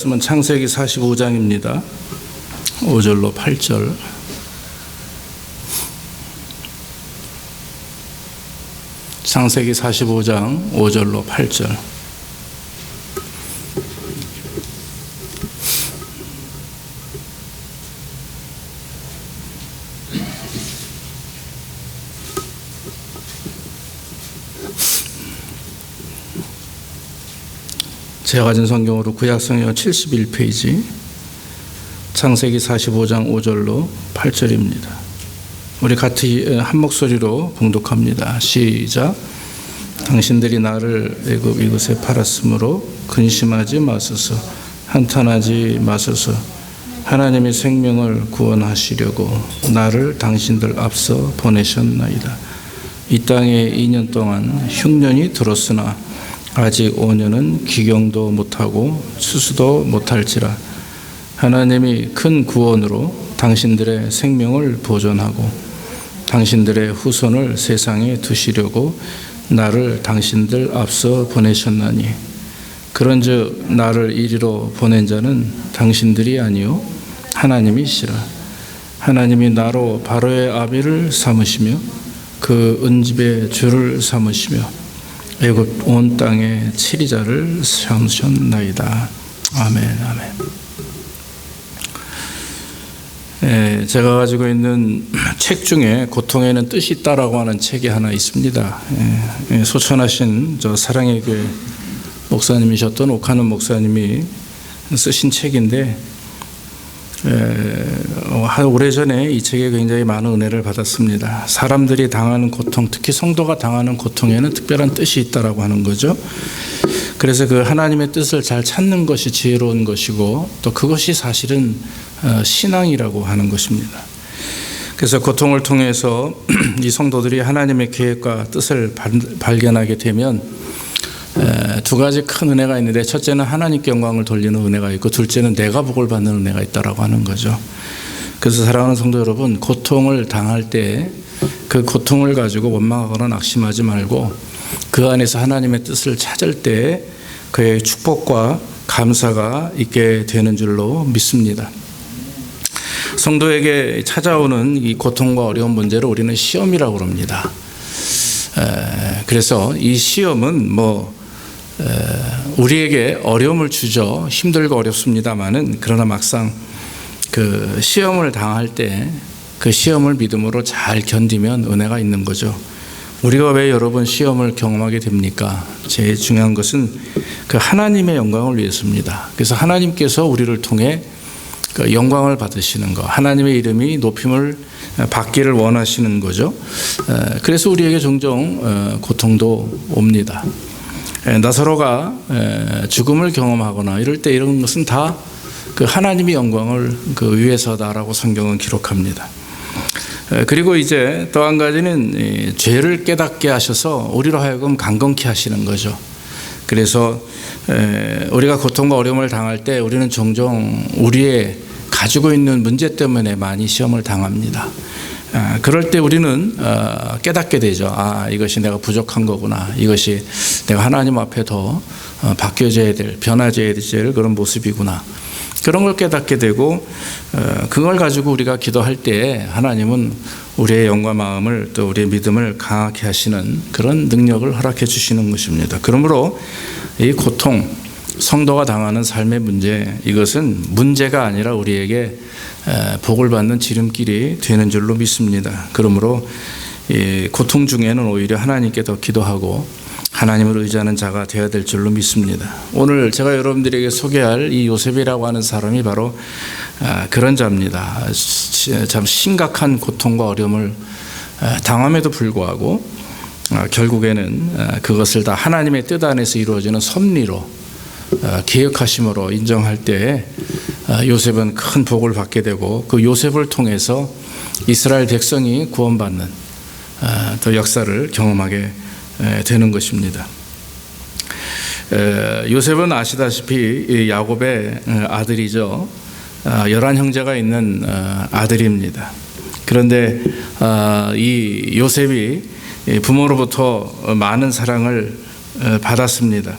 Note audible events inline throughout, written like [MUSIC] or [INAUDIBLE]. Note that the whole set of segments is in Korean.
말씀은 창세기 45장입니다. 5절로 8절. 창세기 45장 5절로 8절. 제가 가진 성경으로 구약성경 71페이지 창세기 45장 5절로 8절입니다. 우리 같이 한 목소리로 봉독합니다. 시작. 당신들이 나를 애굽 이곳에 팔았으므로 근심하지 마소서 한탄하지 마소서 하나님의 생명을 구원하시려고 나를 당신들 앞서 보내셨나이다. 이 땅에 2년 동안 흉년이 들었으나 아직 5년은 기경도 못하고 수수도 못할지라 하나님이 큰 구원으로 당신들의 생명을 보존하고 당신들의 후손을 세상에 두시려고 나를 당신들 앞서 보내셨나니 그런즉 나를 이리로 보낸 자는 당신들이 아니요 하나님이시라. 하나님이 나로 바로의 아비를 삼으시며 그 은집의 주를 삼으시며 애굽 온 땅의 치리자를 삼으셨나이다. 아멘, 아멘. 예, 제가 가지고 있는 책 중에 고통에는 뜻이 있다라고 하는 책이 하나 있습니다. 예, 예, 소천하신 저 사랑의 교회 목사님이셨던 옥하는 목사님이 쓰신 책인데 한 오래전에 이 책에 굉장히 많은 은혜를 받았습니다. 사람들이 당하는 고통, 특히 성도가 당하는 고통에는 특별한 뜻이 있다라고 하는 거죠. 그래서 그 하나님의 뜻을 잘 찾는 것이 지혜로운 것이고 또 그것이 사실은 어, 신앙이라고 하는 것입니다. 그래서 고통을 통해서 [CLEARS THROAT] 이 성도들이 하나님의 계획과 뜻을 발견하게 되면 두 가지 큰 은혜가 있는데 첫째는 하나님께 영광을 돌리는 은혜가 있고 둘째는 내가 복을 받는 은혜가 있다라고 하는 거죠. 그래서 사랑하는 성도 여러분, 고통을 당할 때 그 고통을 가지고 원망하거나 낙심하지 말고 그 안에서 하나님의 뜻을 찾을 때 그의 축복과 감사가 있게 되는 줄로 믿습니다. 성도에게 찾아오는 이 고통과 어려운 문제를 우리는 시험이라고 합니다. 그래서 이 시험은 뭐 우리에게 어려움을 주죠. 힘들고 어렵습니다만은 그러나 막상 그 시험을 당할 때 그 시험을 믿음으로 잘 견디면 은혜가 있는 거죠. 우리가 왜 여러 번 시험을 경험하게 됩니까? 제일 중요한 것은 그 하나님의 영광을 위해서입니다. 그래서 하나님께서 우리를 통해 그 영광을 받으시는 것, 하나님의 이름이 높임을 받기를 원하시는 거죠. 그래서 우리에게 종종 어, 고통도 옵니다. 나사로가 죽음을 경험하거나 이럴 때 이런 것은 다 그 하나님의 영광을 그 위해서다라고 성경은 기록합니다. 그리고 이제 또 한 가지는 죄를 깨닫게 하셔서 우리로 하여금 강건케 하시는 거죠. 그래서 우리가 고통과 어려움을 당할 때 우리는 종종 우리의 가지고 있는 문제 때문에 많이 시험을 당합니다. 아, 그럴 때 우리는 어, 깨닫게 되죠. 아, 이것이 내가 부족한 거구나. 이것이 내가 하나님 앞에 더 어, 바뀌어져야 될, 변화져야 될 그런 모습이구나. 그런 걸 깨닫게 되고, 어, 그걸 가지고 우리가 기도할 때 하나님은 우리의 영과 마음을 또 우리의 믿음을 강하게 하시는 그런 능력을 허락해 주시는 것입니다. 그러므로 이 고통, 성도가 당하는 삶의 문제, 이것은 문제가 아니라 우리에게 복을 받는 지름길이 되는 줄로 믿습니다. 그러므로 고통 중에는 오히려 하나님께 더 기도하고 하나님을 의지하는 자가 되어야 될 줄로 믿습니다. 오늘 제가 여러분들에게 소개할 이 요셉이라고 하는 사람이 바로 그런 자입니다. 참 심각한 고통과 어려움을 당함에도 불구하고 결국에는 그것을 다 하나님의 뜻 안에서 이루어지는 섭리로 계획하심으로 인정할 때 요셉은 큰 복을 받게 되고 그 요셉을 통해서 이스라엘 백성이 구원받는 또 역사를 경험하게 되는 것입니다. 요셉은 아시다시피 야곱의 아들이죠. 열한 형제가 있는 아들입니다. 그런데 이 요셉이 부모로부터 많은 사랑을 받았습니다.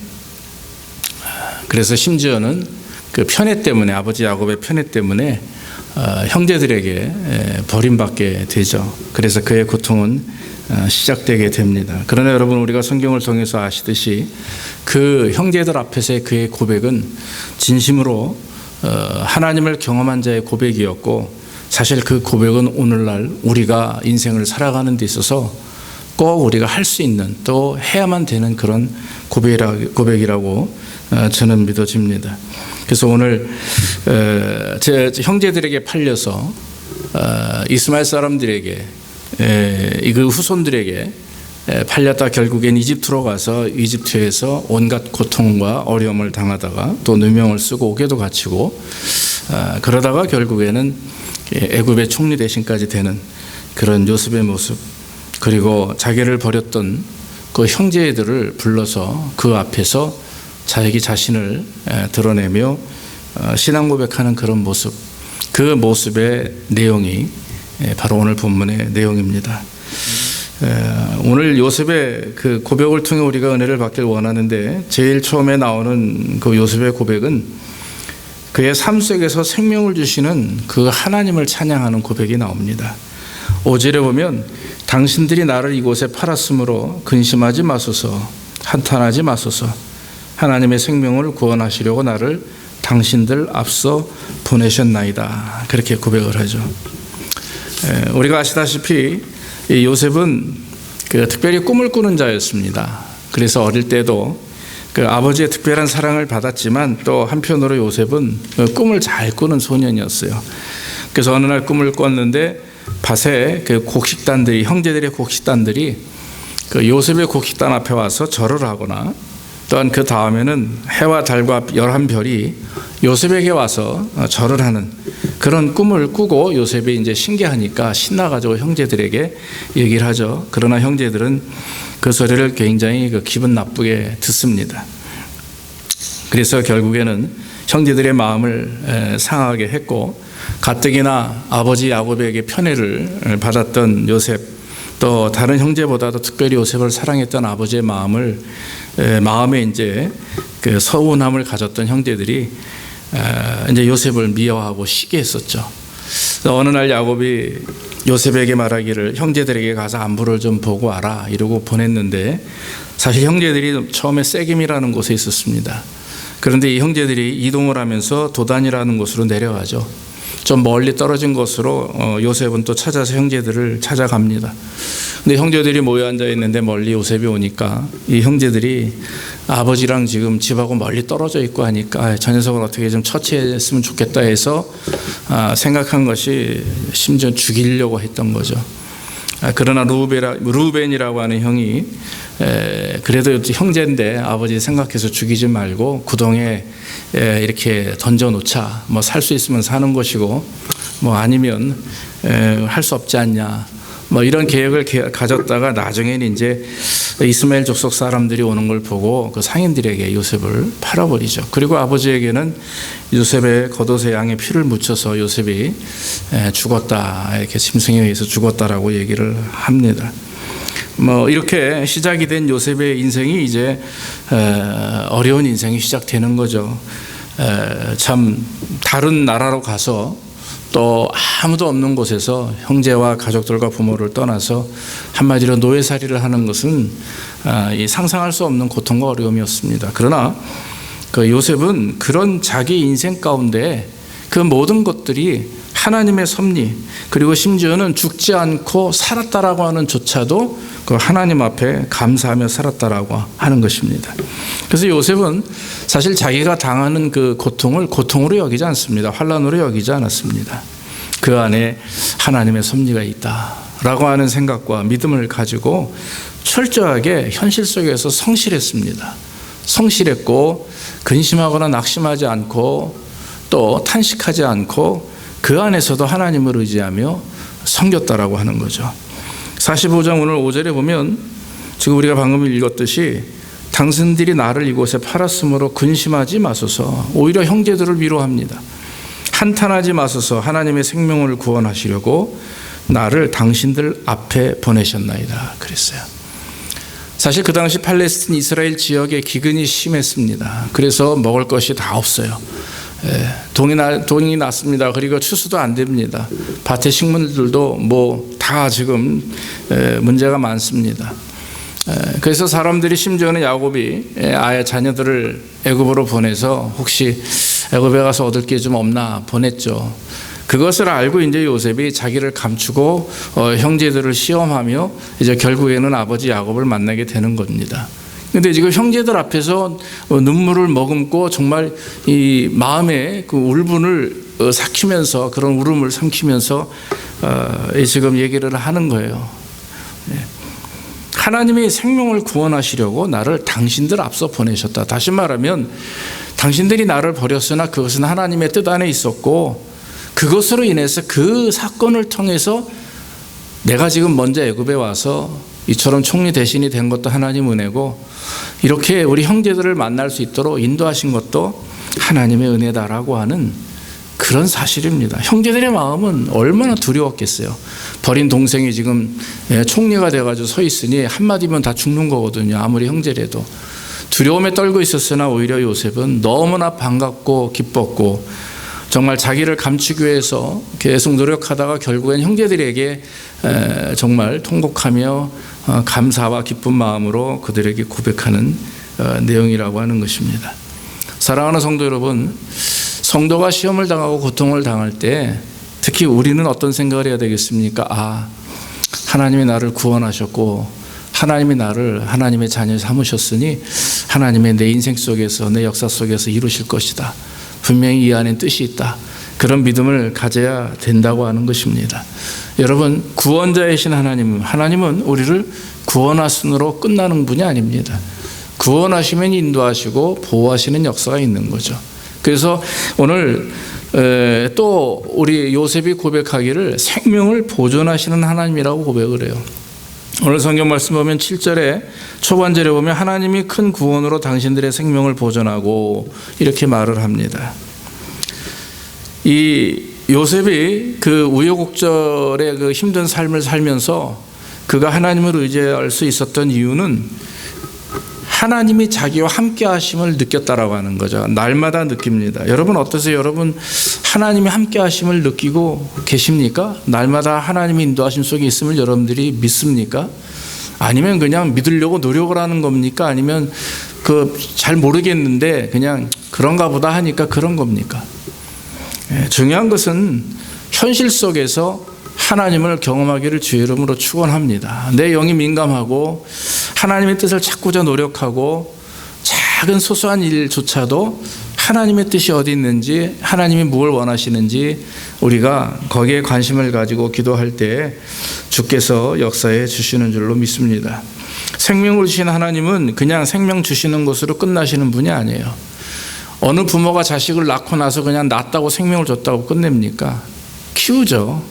그래서 심지어는 그 편애 때문에 아버지 야곱의 편애 때문에 어, 형제들에게 에, 버림받게 되죠. 그래서 그의 고통은 어, 시작되게 됩니다. 그러나 여러분 우리가 성경을 통해서 아시듯이 그 형제들 앞에서의 그의 고백은 진심으로 어, 하나님을 경험한 자의 고백이었고 사실 그 고백은 오늘날 우리가 인생을 살아가는 데 있어서 꼭 우리가 할 수 있는 또 해야만 되는 그런 고백이라, 어, 저는 믿어집니다. 그래서 오늘 어, 제 형제들에게 팔려서 어, 이스마엘 사람들에게 그 후손들에게 팔렸다 결국엔 이집트로 가서 이집트에서 온갖 고통과 어려움을 당하다가 또 누명을 쓰고 옥에도 갇히고 그러다가 결국에는 애굽의 총리 대신까지 되는 그런 요셉의 모습 그리고 자기를 버렸던 그 형제들을 불러서 그 앞에서 자기 자신을 드러내며 어, 신앙 고백하는 그런 모습, 그 모습의 내용이 바로 오늘 본문의 내용입니다. 오늘 요셉의 그 고백을 통해 우리가 은혜를 받길 원하는데 제일 처음에 나오는 그 요셉의 고백은 그의 삶 속에서 생명을 주시는 그 하나님을 찬양하는 고백이 나옵니다. 5절에 보면 당신들이 나를 이곳에 팔았으므로 근심하지 마소서 한탄하지 마소서 하나님의 생명을 구원하시려고 나를 당신들 앞서 보내셨나이다. 그렇게 고백을 하죠. 우리가 아시다시피 요셉은 그 특별히 꿈을 꾸는 자였습니다. 그래서 어릴 때도 그 아버지의 특별한 사랑을 받았지만 또 한편으로 요셉은 그 꿈을 잘 꾸는 소년이었어요. 그래서 어느 날 꿈을 꿨는데 밭에 그 곡식단들이 형제들의 곡식단들이 그 요셉의 곡식단 앞에 와서 절을 하거나 또한 그 다음에는 해와 달과 열한 별이 요셉에게 와서 절을 하는 그런 꿈을 꾸고 요셉이 이제 신기하니까 신나가지고 형제들에게 얘기를 하죠. 그러나 형제들은 그 소리를 굉장히 그 기분 나쁘게 듣습니다. 그래서 결국에는 형제들의 마음을 상하게 했고 가뜩이나 아버지 야곱에게 편애를 받았던 요셉 또 다른 형제보다도 특별히 요셉을 사랑했던 아버지의 마음을 마음에 이제 그 서운함을 가졌던 형제들이 이제 요셉을 미워하고 시기 했었죠. 어느 날 야곱이 요셉에게 말하기를 형제들에게 가서 안부를 좀 보고 와라 이러고 보냈는데 사실 형제들이 처음에 세김이라는 곳에 있었습니다. 그런데 이 형제들이 이동을 하면서 도단이라는 곳으로 내려가죠. 좀 멀리 떨어진 곳으로 어, 요셉은 또 찾아서 형제들을 찾아갑니다. 근데 형제들이 모여 앉아 있는데 멀리 요셉이 오니까 이 형제들이 아버지랑 지금 집하고 멀리 떨어져 있고 하니까 아, 저 녀석을 어떻게 좀 처치했으면 좋겠다 해서 아, 생각한 것이 심지어 죽이려고 했던 거죠. 아, 그러나 루벤이라고 하는 형이 그래도 형제인데 아버지 생각해서 죽이지 말고 구덩에 이렇게 던져놓자. 뭐 살 수 있으면 사는 것이고 뭐 아니면 할 수 없지 않냐. 뭐 이런 계획을 가졌다가 나중에는 이제 이스마엘 족속 사람들이 오는 걸 보고 그 상인들에게 요셉을 팔아버리죠. 그리고 아버지에게는 요셉의 겉옷에 양의 피를 묻혀서 요셉이 죽었다 이렇게 짐승에 의해서 죽었다라고 얘기를 합니다. 뭐 이렇게 시작이 된 요셉의 인생이 이제 어려운 인생이 시작되는 거죠. 참 다른 나라로 가서 또 아무도 없는 곳에서 형제와 가족들과 부모를 떠나서 한마디로 노예살이를 하는 것은 아, 상상할 수 없는 고통과 어려움이었습니다. 그러나 그 요셉은 그런 자기 인생 가운데 그 모든 것들이 하나님의 섭리 그리고 심지어는 죽지 않고 살았다라고 하는 조차도 그 하나님 앞에 감사하며 살았다라고 하는 것입니다. 그래서 요셉은 사실 자기가 당하는 그 고통을 고통으로 여기지 않습니다. 환란으로 여기지 않았습니다. 그 안에 하나님의 섭리가 있다라고 하는 생각과 믿음을 가지고 철저하게 현실 속에서 성실했습니다. 성실했고 근심하거나 낙심하지 않고 또 탄식하지 않고 그 안에서도 하나님을 의지하며 섬겼다라고 하는 거죠. 45장 오늘 5절에 보면 지금 우리가 방금 읽었듯이 당신들이 나를 이곳에 팔았으므로 근심하지 마소서 오히려 형제들을 위로합니다. 한탄하지 마소서 하나님의 생명을 구원하시려고 나를 당신들 앞에 보내셨나이다. 그랬어요. 사실 그 당시 팔레스틴 이스라엘 지역에 기근이 심했습니다. 그래서 먹을 것이 다 없어요. 예, 동이 나, 동이 났습니다. 그리고 추수도 안 됩니다. 밭의 식물들도 뭐 다 지금 에, 문제가 많습니다. 에, 그래서 사람들이 심지어는 야곱이 에, 아예 자녀들을 애굽으로 보내서 혹시 애굽에 가서 얻을 게 좀 없나 보냈죠. 그것을 알고 이제 요셉이 자기를 감추고 어, 형제들을 시험하며 이제 결국에는 아버지 야곱을 만나게 되는 겁니다. 근데 지금 형제들 앞에서 어, 눈물을 머금고 정말 이 마음에 그 울분을 어, 삭히면서 그런 울음을 삼키면서 어, 이 지금 얘기를 하는 거예요. 네. 하나님이 생명을 구원하시려고 나를 당신들 앞서 보내셨다. 다시 말하면 당신들이 나를 버렸으나 그것은 하나님의 뜻 안에 있었고 그것으로 인해서 그 사건을 통해서 내가 지금 먼저 애굽에 와서 이처럼 총리 대신이 된 것도 하나님 은혜고 이렇게 우리 형제들을 만날 수 있도록 인도하신 것도 하나님의 은혜다라고 하는 그런 사실입니다. 형제들의 마음은 얼마나 두려웠겠어요. 버린 동생이 지금 예, 총리가 돼가지고 서 있으니 한마디면 다 죽는 거거든요. 아무리 형제라도. 두려움에 떨고 있었으나 오히려 요셉은 너무나 반갑고 기뻤고 정말 자기를 감추기 위해서 계속 노력하다가 결국엔 형제들에게 정말 통곡하며 어, 감사와 기쁜 마음으로 그들에게 고백하는 어, 내용이라고 하는 것입니다. 사랑하는 성도 여러분, 성도가 시험을 당하고 고통을 당할 때 특히 우리는 어떤 생각을 해야 되겠습니까? 아, 하나님이 나를 구원하셨고 하나님이 나를 하나님의 자녀 삼으셨으니 하나님의 내 인생 속에서 내 역사 속에서 이루실 것이다. 분명히 이 안에 뜻이 있다. 그런 믿음을 가져야 된다고 하는 것입니다. 여러분, 구원자이신 하나님은, 하나님은 우리를 구원하순으로 끝나는 분이 아닙니다. 구원하시면 인도하시고 보호하시는 역사가 있는 거죠. 그래서 오늘 또 우리 요셉이 고백하기를 생명을 보존하시는 하나님이라고 고백을 해요. 오늘 성경 말씀 보면 7절에 초반절에 보면 하나님이 큰 구원으로 당신들의 생명을 보존하고 이렇게 말을 합니다. 이 요셉이 그 우여곡절의 그 힘든 삶을 살면서 그가 하나님을 의지할 수 있었던 이유는 하나님이 자기와 함께 하심을 느꼈다라고 하는 거죠. 날마다 느낍니다. 여러분 어떠세요? 여러분 하나님이 함께 하심을 느끼고 계십니까? 날마다 하나님의 인도하심 속에 있음을 여러분들이 믿습니까? 아니면 그냥 믿으려고 노력을 하는 겁니까? 아니면 그 잘 모르겠는데 그냥 그런가 보다 하니까 그런 겁니까? 예, 중요한 것은 현실 속에서 하나님을 경험하기를 주의 이름으로 축원합니다. 내 영이 민감하고 하나님의 뜻을 찾고자 노력하고 작은 소소한 일조차도 하나님의 뜻이 어디 있는지 하나님이 무엇을 원하시는지 우리가 거기에 관심을 가지고 기도할 때 주께서 역사해 주시는 줄로 믿습니다. 생명을 주신 하나님은 그냥 생명 주시는 것으로 끝나시는 분이 아니에요. 어느 부모가 자식을 낳고 나서 그냥 낳았다고 생명을 줬다고 끝냅니까? 키우죠.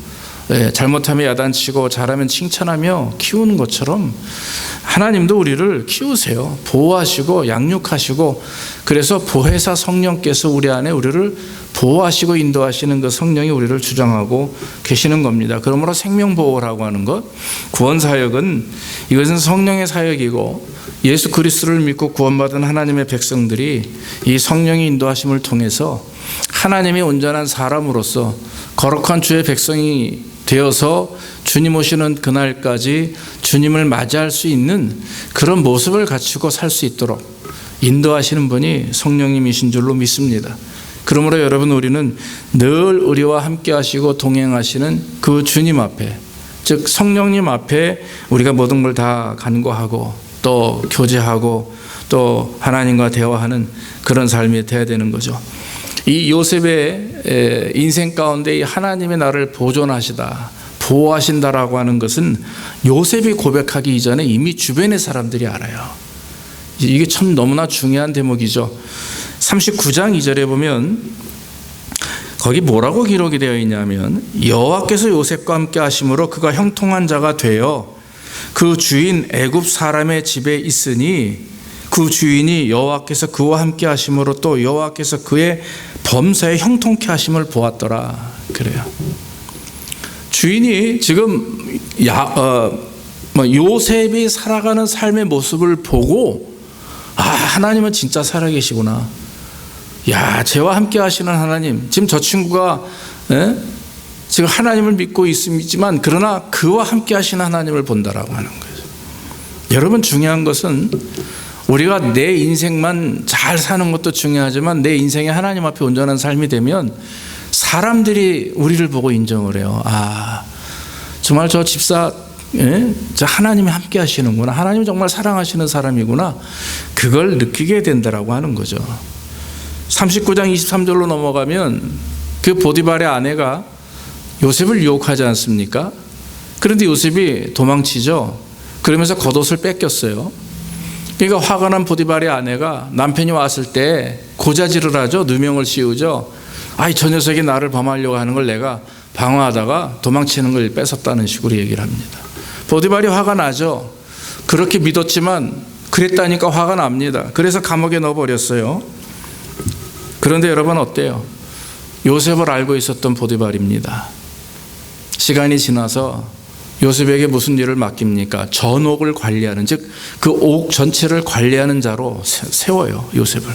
네, 잘못하면 야단치고 잘하면 칭찬하며 키우는 것처럼 하나님도 우리를 키우세요. 보호하시고 양육하시고 그래서 보혜사 성령께서 우리 안에 우리를 보호하시고 인도하시는 그 성령이 우리를 주장하고 계시는 겁니다. 그러므로 생명보호라고 하는 것, 구원사역은 이것은 성령의 사역이고 예수 그리스도를 믿고 구원받은 하나님의 백성들이 이 성령의 인도하심을 통해서 하나님의 온전한 사람으로서 거룩한 주의 백성이 되어서 주님 오시는 그날까지 주님을 맞이할 수 있는 그런 모습을 갖추고 살 수 있도록 인도하시는 분이 성령님이신 줄로 믿습니다. 그러므로 여러분 우리는 늘 우리와 함께 하시고 동행하시는 그 주님 앞에 즉 성령님 앞에 우리가 모든 걸 다 간구하고 또 교제하고 또 하나님과 대화하는 그런 삶이 돼야 되는 거죠. 이 요셉의 인생 가운데 하나님의 나를 보존하시다, 보호하신다라고 하는 것은 요셉이 고백하기 이전에 이미 주변의 사람들이 알아요. 이게 참 너무나 중요한 대목이죠. 39장 2절에 보면 거기 뭐라고 기록이 되어 있냐면 여호와께서 요셉과 함께 하심으로 그가 형통한 자가 되어 그 주인 애굽 사람의 집에 있으니 그 주인이 여호와께서 그와 함께 하심으로 또 여호와께서 그의 범사에 형통케 하심을 보았더라 그래요. 주인이 지금 야, 어, 뭐 요셉이 살아가는 삶의 모습을 보고 아 하나님은 진짜 살아계시구나. 야, 쟤와 함께 하시는 하나님. 지금 저 친구가 예? 지금 하나님을 믿고 있지만 그러나 그와 함께 하시는 하나님을 본다라고 하는 거죠. 여러분 중요한 것은 우리가 내 인생만 잘 사는 것도 중요하지만 내 인생이 하나님 앞에 온전한 삶이 되면 사람들이 우리를 보고 인정을 해요. 아, 정말 저 집사, 예? 저 하나님이 함께 하시는구나. 하나님 정말 사랑하시는 사람이구나. 그걸 느끼게 된다라고 하는 거죠. 39장 23절로 넘어가면 그 보디발의 아내가 요셉을 유혹하지 않습니까? 그런데 요셉이 도망치죠. 그러면서 겉옷을 뺏겼어요. 그러니까 화가 난 보디발의 아내가 남편이 왔을 때 고자질을 하죠. 누명을 씌우죠. 아이 저 녀석이 나를 범하려고 하는 걸 내가 방어하다가 도망치는 걸 뺏었다는 식으로 얘기를 합니다. 보디발이 화가 나죠. 그렇게 믿었지만 그랬다니까 화가 납니다. 그래서 감옥에 넣어버렸어요. 그런데 여러분 어때요? 요셉을 알고 있었던 보디발입니다. 시간이 지나서 요셉에게 무슨 일을 맡깁니까? 전옥을 관리하는 즉 그 옥 전체를 관리하는 자로 세워요 요셉을.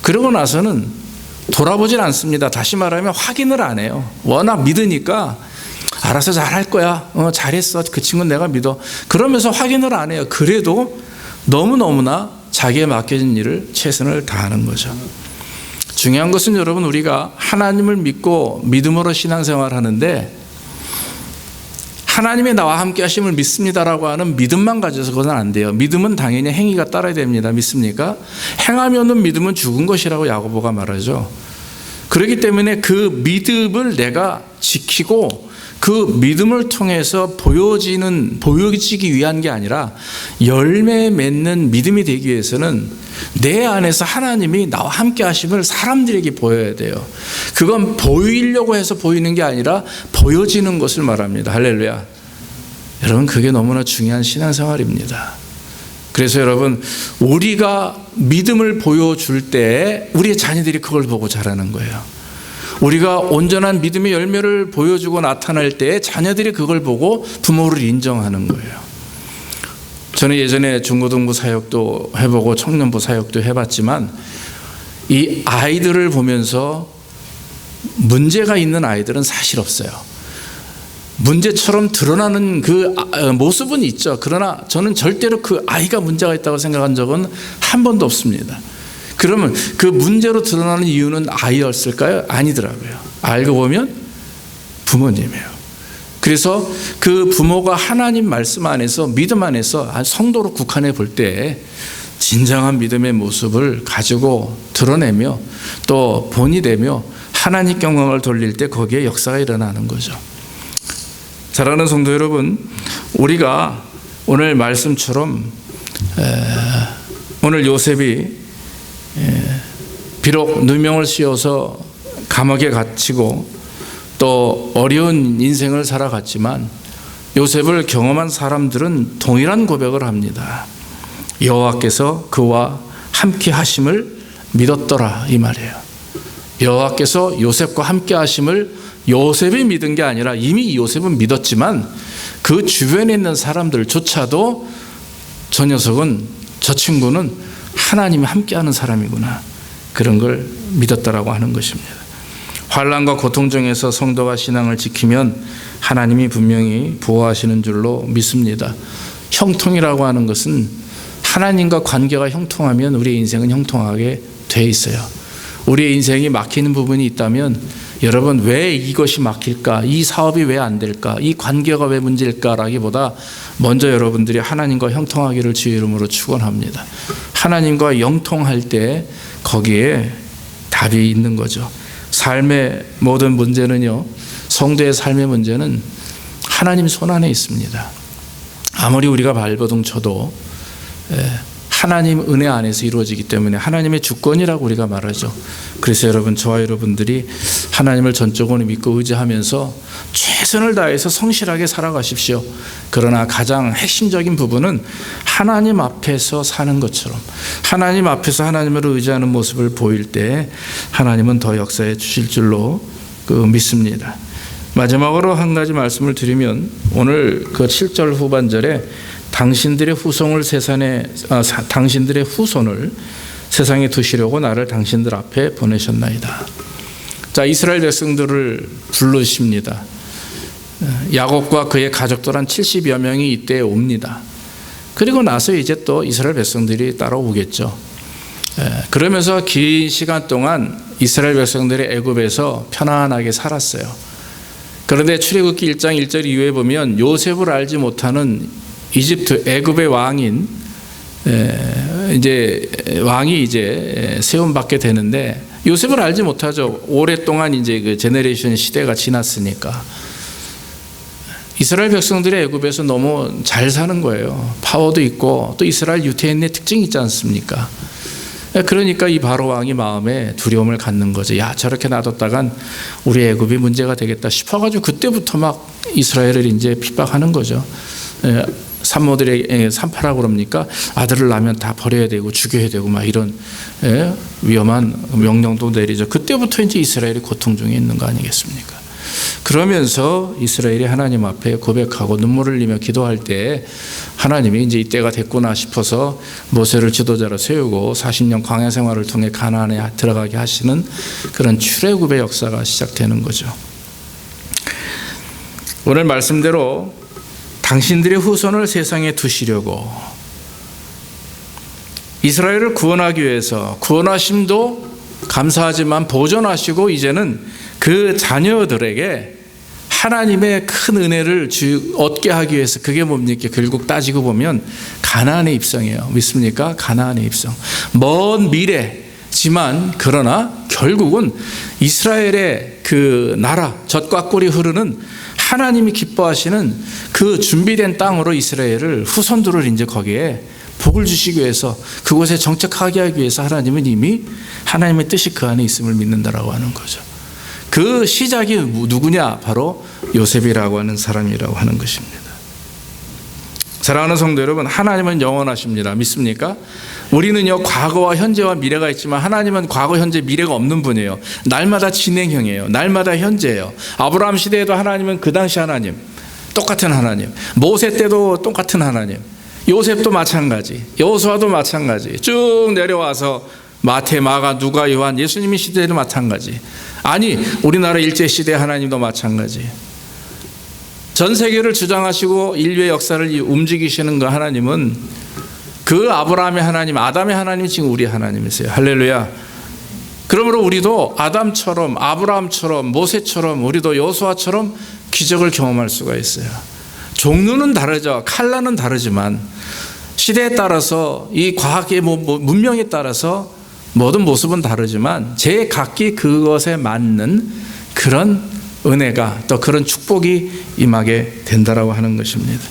그러고 나서는 돌아보질 않습니다. 다시 말하면 확인을 안 해요. 워낙 믿으니까 알아서 잘할 거야. 어, 잘했어. 그 친구는 내가 믿어. 그러면서 확인을 안 해요. 그래도 너무 너무나 자기에 맡겨진 일을 최선을 다하는 거죠. 중요한 것은 여러분 우리가 하나님을 믿고 믿음으로 신앙생활 하는데 하나님의 나와 함께 하심을 믿습니다라고 하는 믿음만 가져서 그건 안 돼요. 믿음은 당연히 행위가 따라야 됩니다. 믿습니까? 행하면은 믿음은 죽은 것이라고 야고보가 말하죠. 그렇기 때문에 그 믿음을 내가 지키고 그 믿음을 통해서 보여지는 보여지기 위한 게 아니라 열매 맺는 믿음이 되기 위해서는 내 안에서 하나님이 나와 함께 하심을 사람들에게 보여야 돼요. 그건 보이려고 해서 보이는 게 아니라 보여지는 것을 말합니다. 할렐루야. 여러분 그게 너무나 중요한 신앙생활입니다. 그래서 여러분 우리가 믿음을 보여줄 때 우리의 자녀들이 그걸 보고 자라는 거예요. 우리가 온전한 믿음의 열매를 보여주고 나타날 때 자녀들이 그걸 보고 부모를 인정하는 거예요. 저는 예전에 중고등부 사역도 해보고 청년부 사역도 해봤지만 이 아이들을 보면서 문제가 있는 아이들은 사실 없어요. 문제처럼 드러나는 그 아, 모습은 있죠. 그러나 저는 절대로 그 아이가 문제가 있다고 생각한 적은 한 번도 없습니다. 그러면 그 문제로 드러나는 이유는 아이였을까요? 아니더라고요. 알고 보면 부모님이에요. 그래서 그 부모가 하나님 말씀 안에서 믿음 안에서 성도로 국한해 볼 때 진정한 믿음의 모습을 가지고 드러내며 또 본이 되며 하나님 경광을 돌릴 때 거기에 역사가 일어나는 거죠. 사랑하는 성도 여러분, 우리가 오늘 말씀처럼 오늘 요셉이 비록 누명을 씌워서 감옥에 갇히고 또 어려운 인생을 살아갔지만 요셉을 경험한 사람들은 동일한 고백을 합니다. 여호와께서 그와 함께 하심을 믿었더라 이 말이에요. 여호와께서 요셉과 함께 하심을 요셉이 믿은 게 아니라 이미 요셉은 믿었지만 그 주변에 있는 사람들조차도 저 녀석은 저 친구는 하나님이 함께하는 사람이구나 그런 걸 믿었다라고 하는 것입니다. 환란과 고통 중에서 성도가 신앙을 지키면 하나님이 분명히 보호하시는 줄로 믿습니다. 형통이라고 하는 것은 하나님과 관계가 형통하면 우리의 인생은 형통하게 돼 있어요. 우리의 인생이 막히는 부분이 있다면 여러분 왜 이것이 막힐까? 이 사업이 왜 안 될까? 이 관계가 왜 문제일까라기보다 먼저 여러분들이 하나님과 형통하기를 주의 이름으로 축원합니다. 하나님과 영통할 때 거기에 답이 있는 거죠. 삶의 모든 문제는요. 성도의 삶의 문제는 하나님 손 안에 있습니다. 아무리 우리가 발버둥 쳐도 하나님 은혜 안에서 이루어지기 때문에 하나님의 주권이라고 우리가 말하죠. 그래서 여러분 저와 여러분들이 하나님을 전적으로 믿고 의지하면서 최선을 다해서 성실하게 살아가십시오. 그러나 가장 핵심적인 부분은 하나님 앞에서 사는 것처럼 하나님 앞에서 하나님을 의지하는 모습을 보일 때 하나님은 더 역사해 주실 줄로 그 믿습니다. 마지막으로 한 가지 말씀을 드리면 오늘 그 7절 후반절에 당신들의 후손을 세상에 아, 당신들의 후손을 세상에 두시려고 나를 당신들 앞에 보내셨나이다. 자, 이스라엘 백성들을 부르십니다. 야곱과 그의 가족들 한 70여 명이 이때 옵니다. 그리고 나서 이제 또 이스라엘 백성들이 따라오겠죠. 그러면서 긴 시간 동안 이스라엘 백성들이 애굽에서 편안하게 살았어요. 그런데 출애굽기 1장 1절 이후에 보면 요셉을 알지 못하는 이집트 애굽의 왕인 이제 왕이 이제 세움 받게 되는데 요셉을 알지 못하죠. 오랫동안 이제 그 제네레이션 시대가 지났으니까. 이스라엘 백성들이 애굽에서 너무 잘 사는 거예요. 파워도 있고 또 이스라엘 유태인의 특징이 있지 않습니까? 그러니까 이 바로 왕이 마음에 두려움을 갖는 거죠. 야 저렇게 놔뒀다간 우리 애굽이 문제가 되겠다 싶어가지고 그때부터 막 이스라엘을 이제 핍박하는 거죠. 산모들에게 산파라고 그럽니까? 아들을 낳으면 다 버려야 되고 죽여야 되고 막 이런 위험한 명령도 내리죠. 그때부터 이제 이스라엘이 고통 중에 있는 거 아니겠습니까? 그러면서 이스라엘이 하나님 앞에 고백하고 눈물을 흘리며 기도할 때 하나님이 이제 이때가 됐구나 싶어서 모세를 지도자로 세우고 40년 광야 생활을 통해 가나안에 들어가게 하시는 그런 출애굽의 역사가 시작되는 거죠. 오늘 말씀대로 당신들의 후손을 세상에 두시려고 이스라엘을 구원하기 위해서 구원하심도 감사하지만 보존하시고 이제는 그 자녀들에게 하나님의 큰 은혜를 주, 얻게 하기 위해서 그게 뭡니까? 결국 따지고 보면 가나안의 입성이에요. 믿습니까? 가나안의 입성. 먼 미래지만 그러나 결국은 이스라엘의 그 나라 젖과 꿀이 흐르는 하나님이 기뻐하시는 그 준비된 땅으로 이스라엘을 후손들을 이제 거기에 복을 주시기 위해서 그곳에 정착하게 하기 위해서 하나님은 이미 하나님의 뜻이 그 안에 있음을 믿는다라고 하는 거죠. 그 시작이 누구냐? 바로 요셉이라고 하는 사람이라고 하는 것입니다. 사랑하는 성도 여러분, 하나님은 영원하십니다. 믿습니까? 우리는요, 과거와 현재와 미래가 있지만 하나님은 과거, 현재, 미래가 없는 분이에요. 날마다 진행형이에요. 날마다 현재예요. 아브라함 시대에도 하나님은 그 당시 하나님, 똑같은 하나님. 모세 때도 똑같은 하나님. 요셉도 마찬가지. 여호수아도 마찬가지. 쭉 내려와서 마태, 마가, 누가, 요한, 예수님의 시대도 마찬가지. 아니, 우리나라 일제 시대 하나님도 마찬가지. 전 세계를 주장하시고 인류의 역사를 움직이시는 그 하나님은 그 아브라함의 하나님, 아담의 하나님이 지금 우리 하나님이세요. 할렐루야. 그러므로 우리도 아담처럼, 아브라함처럼, 모세처럼, 우리도 여수아처럼 기적을 경험할 수가 있어요. 종류는 다르죠. 칼라는 다르지만 시대에 따라서 이 과학의 문명에 따라서 모든 모습은 다르지만 제 각기 그것에 맞는 그런 은혜가 또 그런 축복이 임하게 된다라고 하는 것입니다.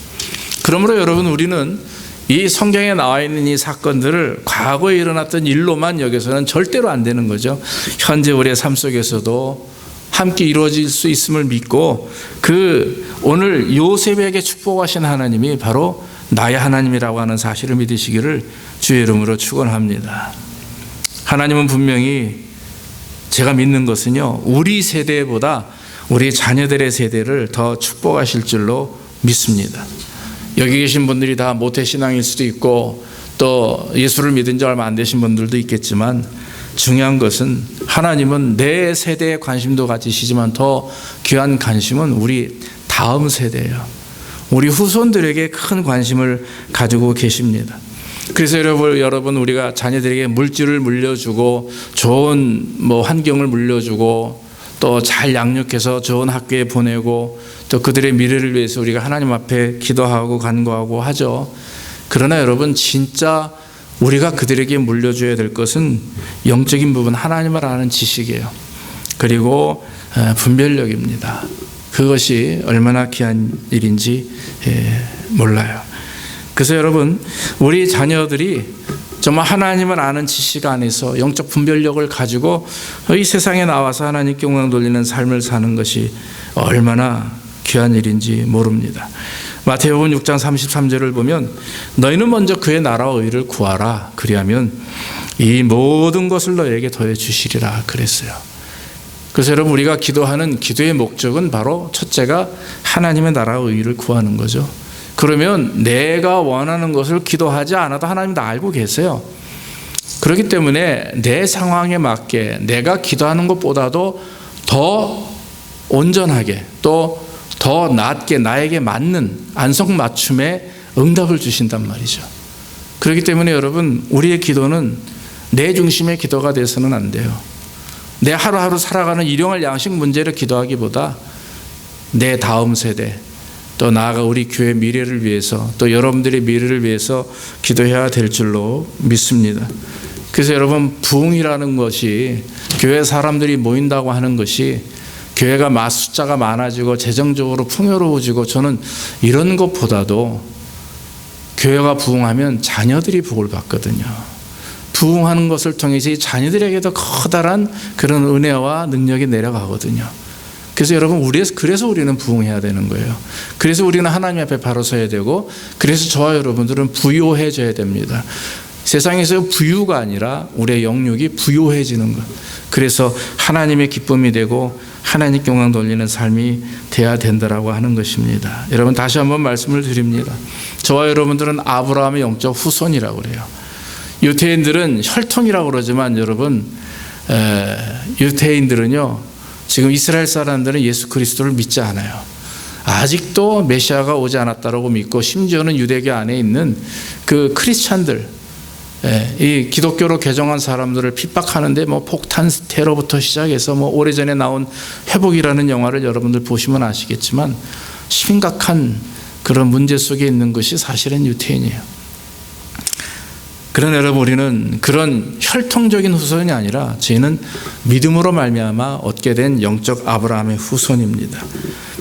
그러므로 여러분 우리는 이 성경에 나와 있는 이 사건들을 과거에 일어났던 일로만 여기서는 절대로 안 되는 거죠. 현재 우리의 삶 속에서도 함께 이루어질 수 있음을 믿고 그 오늘 요셉에게 축복하신 하나님이 바로 나의 하나님이라고 하는 사실을 믿으시기를 주의 이름으로 축원합니다. 하나님은 분명히 제가 믿는 것은요. 우리 세대보다 우리 자녀들의 세대를 더 축복하실 줄로 믿습니다. 여기 계신 분들이 다 모태 신앙일 수도 있고 또 예수를 믿은 지 얼마 안 되신 분들도 있겠지만 중요한 것은 하나님은 내 세대에 관심도 가지시지만 더 귀한 관심은 우리 다음 세대예요. 우리 후손들에게 큰 관심을 가지고 계십니다. 그래서 여러분, 여러분 우리가 자녀들에게 물질을 물려주고 좋은 뭐 환경을 물려주고 또 잘 양육해서 좋은 학교에 보내고 또 그들의 미래를 위해서 우리가 하나님 앞에 기도하고 간구하고 하죠. 그러나 여러분 진짜 우리가 그들에게 물려줘야 될 것은 영적인 부분 하나님을 아는 지식이에요. 그리고 분별력입니다. 그것이 얼마나 귀한 일인지 몰라요. 그래서 여러분, 우리 자녀들이 정말 하나님을 아는 지식 안에서 영적 분별력을 가지고 이 세상에 나와서 하나님께 영광 돌리는 삶을 사는 것이 얼마나 귀한 일인지 모릅니다. 마태복음 6장 33절을 보면 너희는 먼저 그의 나라와 의를 구하라 그리하면 이 모든 것을 너에게 더해 주시리라 그랬어요. 그래서 여러분 우리가 기도하는 기도의 목적은 바로 첫째가 하나님의 나라와 의를 구하는 거죠. 그러면 내가 원하는 것을 기도하지 않아도 하나님 다 알고 계세요. 그렇기 때문에 내 상황에 맞게 내가 기도하는 것보다도 더 온전하게 또 더 낫게 나에게 맞는 안성맞춤의 응답을 주신단 말이죠. 그렇기 때문에 여러분 우리의 기도는 내 중심의 기도가 돼서는 안 돼요. 내 하루하루 살아가는 일용할 양식 문제를 기도하기보다 내 다음 세대 또 나아가 우리 교회 미래를 위해서 또 여러분들의 미래를 위해서 기도해야 될 줄로 믿습니다. 그래서 여러분 부흥이라는 것이 교회 사람들이 모인다고 하는 것이 교회가 마 숫자가 많아지고 재정적으로 풍요로워지고 저는 이런 것보다도 교회가 부흥하면 자녀들이 복을 받거든요. 부흥하는 것을 통해서 이 자녀들에게도 커다란 그런 은혜와 능력이 내려가거든요. 그래서 여러분 우리 그래서 우리는 부흥해야 되는 거예요. 그래서 우리는 하나님 앞에 바로 서야 되고 그래서 저와 여러분들은 부요해져야 됩니다. 세상에서 부유가 아니라 우리의 영육이 부요해지는 것. 그래서 하나님의 기쁨이 되고 하나님 영광 돌리는 삶이 돼야 된다라고 하는 것입니다. 여러분 다시 한번 말씀을 드립니다. 저와 여러분들은 아브라함의 영적 후손이라고 그래요. 유태인들은 혈통이라고 그러지만 여러분 에, 유태인들은요 지금 이스라엘 사람들은 예수 그리스도를 믿지 않아요. 아직도 메시아가 오지 않았다라고 믿고 심지어는 유대교 안에 있는 그 크리스찬들 예, 이 기독교로 개정한 사람들을 핍박하는데 뭐 폭탄 테러부터 시작해서 뭐 오래전에 나온 회복이라는 영화를 여러분들 보시면 아시겠지만 심각한 그런 문제 속에 있는 것이 사실은 유태인이에요. 그러나 여러분 우리는 그런 혈통적인 후손이 아니라 저희는 믿음으로 말미암아 얻게 된 영적 아브라함의 후손입니다.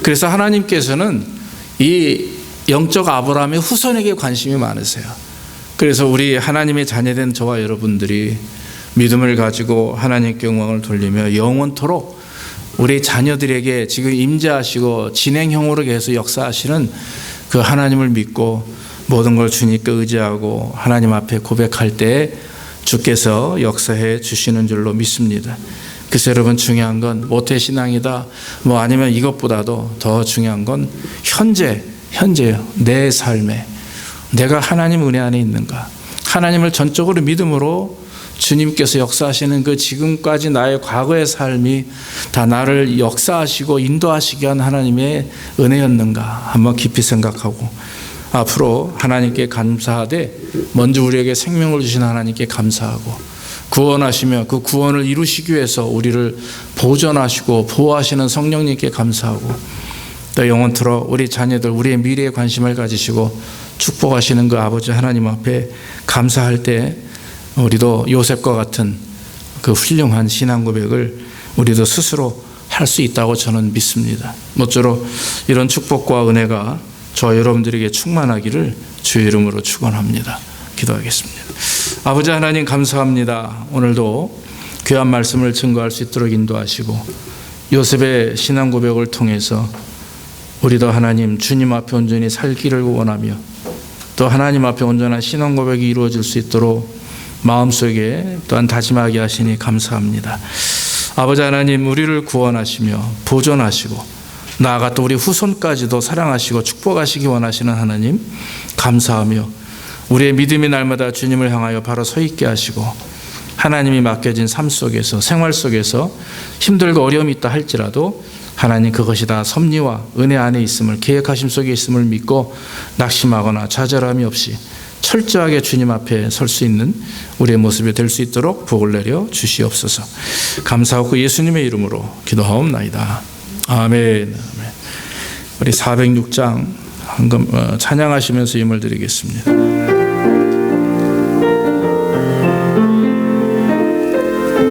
그래서 하나님께서는 이 영적 아브라함의 후손에게 관심이 많으세요. 그래서 우리 하나님의 자녀된 저와 여러분들이 믿음을 가지고 하나님께 영광을 돌리며 영원토록 우리 자녀들에게 지금 임재하시고 진행형으로 계속 역사하시는 그 하나님을 믿고 모든 걸 주님께 의지하고 하나님 앞에 고백할 때 주께서 역사해 주시는 줄로 믿습니다. 그래서 여러분 중요한 건 모태 신앙이다. 뭐 아니면 이것보다도 더 중요한 건 현재 현재요. 내 삶에 내가 하나님 은혜 안에 있는가? 하나님을 전적으로 믿음으로 주님께서 역사하시는 그 지금까지 나의 과거의 삶이 다 나를 역사하시고 인도하시게 한 하나님의 은혜였는가? 한번 깊이 생각하고 앞으로 하나님께 감사하되 먼저 우리에게 생명을 주신 하나님께 감사하고 구원하시며 그 구원을 이루시기 위해서 우리를 보존하시고 보호하시는 성령님께 감사하고 또 영원토록 우리 자녀들 우리의 미래에 관심을 가지시고 축복하시는 그 아버지 하나님 앞에 감사할 때 우리도 요셉과 같은 그 훌륭한 신앙 고백을 우리도 스스로 할 수 있다고 저는 믿습니다. 모쪼록 이런 축복과 은혜가 저 여러분들에게 충만하기를 주의 이름으로 축원합니다. 기도하겠습니다. 아버지 하나님 감사합니다. 오늘도 귀한 말씀을 증거할 수 있도록 인도하시고 요셉의 신앙 고백을 통해서 우리도 하나님 주님 앞에 온전히 살기를 원하며 또 하나님 앞에 온전한 신앙 고백이 이루어질 수 있도록 마음속에 또한 다짐하게 하시니 감사합니다. 아버지 하나님 우리를 구원하시며 보존하시고 나아가 또 우리 후손까지도 사랑하시고 축복하시기 원하시는 하나님 감사하며 우리의 믿음이 날마다 주님을 향하여 바로 서 있게 하시고 하나님이 맡겨진 삶 속에서 생활 속에서 힘들고 어려움이 있다 할지라도 하나님 그것이 다 섭리와 은혜 안에 있음을 계획하심 속에 있음을 믿고 낙심하거나 좌절함이 없이 철저하게 주님 앞에 설 수 있는 우리의 모습이 될 수 있도록 복을 내려 주시옵소서. 감사하고 예수님의 이름으로 기도하옵나이다. 아멘. 우리 406장 한금 어, 찬양하시면서 임을 드리겠습니다.